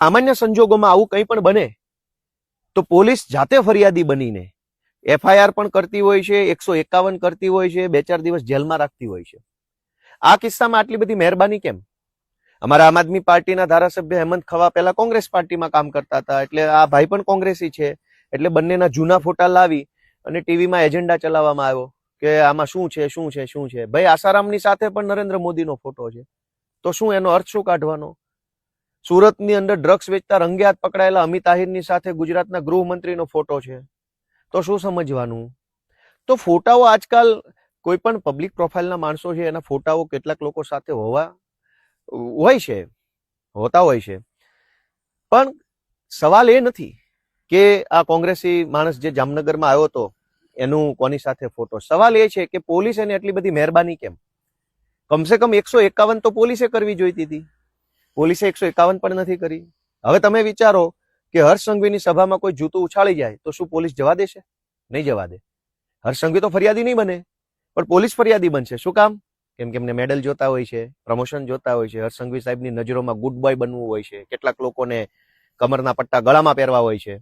સામાન્ય સંજોગોમાં આવું કંઈ પણ બને, તો પોલીસ જાતે ફરિયાદી બનીને એફઆઈઆર પણ કરતી હોય છે, એકસો એકાવન કરતી હોય છે, બે ચાર દિવસ જેલમાં રાખતી હોય છે. આ કિસ્સામાં આટલી બધી મહેરબાની કેમ? અમારા આમ આદમી પાર્ટીના ધારાસભ્ય હેમંત ખવા પહેલા કોંગ્રેસ પાર્ટીમાં કામ કરતા હતા, એટલે આ ભાઈ પણ કોંગ્રેસી છે, એટલે બંનેના જૂના ફોટા લાવી અને ટીવીમાં એજન્ડા ચલાવવામાં આવ્યો કે આમાં શું છે શું છે શું છે. ભાઈ આસારામની સાથે પણ નરેન્દ્ર મોદીનો ફોટો છે. તો શું એનો અર્થ શું કાઢવાનો? સુરતની અંદર ડ્રગ્સ વેચતા રંગે હાથ પકડાયેલા અમિત આહિરની સાથે ગુજરાતના ગૃહમંત્રીનો ફોટો છે. તો શું સમજવાનું? તો ફોટાઓ આજકાલ કોઈ પણ પબ્લિક પ્રોફાઇલના માણસો છે, એના ફોટાઓ કેટલાક લોકો સાથે હોવા, હોય છે, હોતા હોય છે. પણ સવાલ એ નથી કે આ કોંગ્રેસી માણસ જે જામનગરમાં આવ્યો હતો, એનું કોની સાથે ફોટો સવાલ એ છે કે પોલીસ એને એટલી બધી મહેરબાની કેમ? કમસે કમ એકસો એકાવન તો પોલીસે કરવી જોઈતી હતી. પોલીસે એકસો એકાવન પણ નથી કરી. હવે તમે વિચારો કે હર્ષ સંઘવીની સભામાં કોઈ જૂતું ઉછાળી જાય, તો શું પોલીસ જવા દેશે? નહીં જવા દે. હર્ષ સંઘવી તો ફરિયાદી નહીં બને, પણ પોલીસ ફરિયાદી બનશે. શું કામ? કેમ કે એમને મેડલ જોતા હોય છે, પ્રમોશન જોતા હોય છે, હર્ષ સંઘવી સાહેબની નજરોમાં ગુડ બોય બનવું હોય છે, કેટલાક લોકોને કમરના પટ્ટા ગળામાં પહેરવા હોય છે.